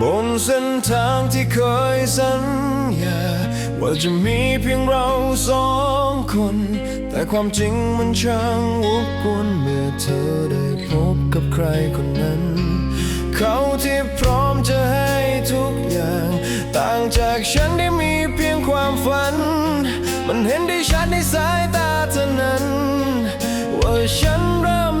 บนเส้นทางที่เคยสัญญาว่าจะมีเพียงเราสองคน แต่ความจริงมันช่างวกวนเมื่อเธอได้พบกับใครคนนั้น เขาที่พร้อมจะให้ทุกอย่าง ต่างจากฉันที่มีเพียงความฝัน มันเห็นได้ชัดในสายตาเธอนั้น ว่าฉันเริ่ม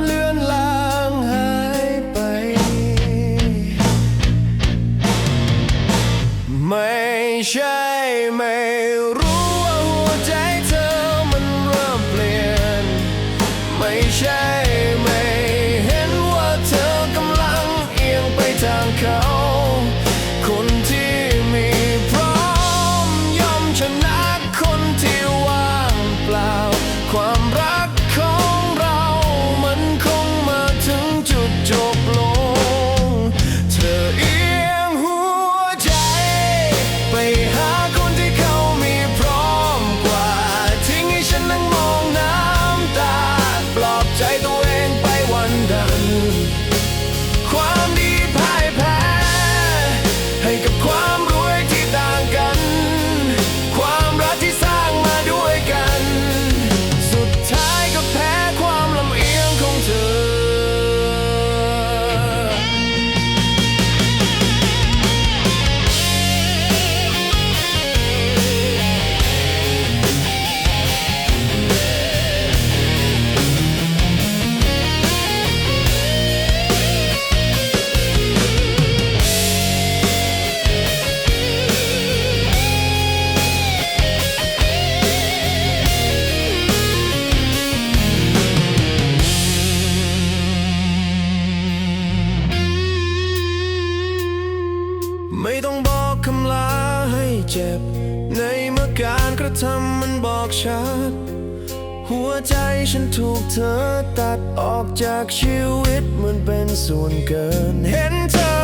จ็บ ในเมื่อการกระทำมันบอกชัด หัวใจฉันถูกเธอตัดออกจากชีวิตเหมันเป็นส่วนเกินเห็นเธอ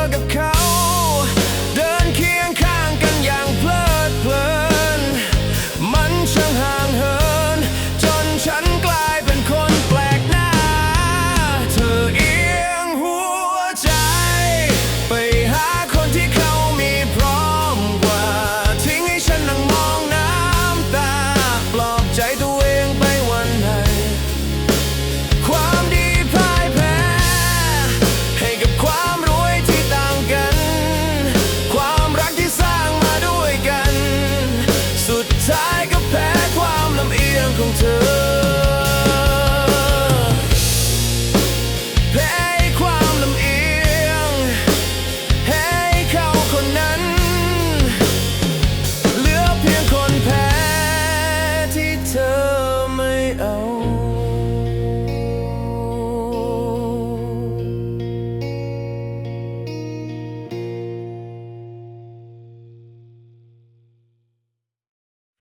oh.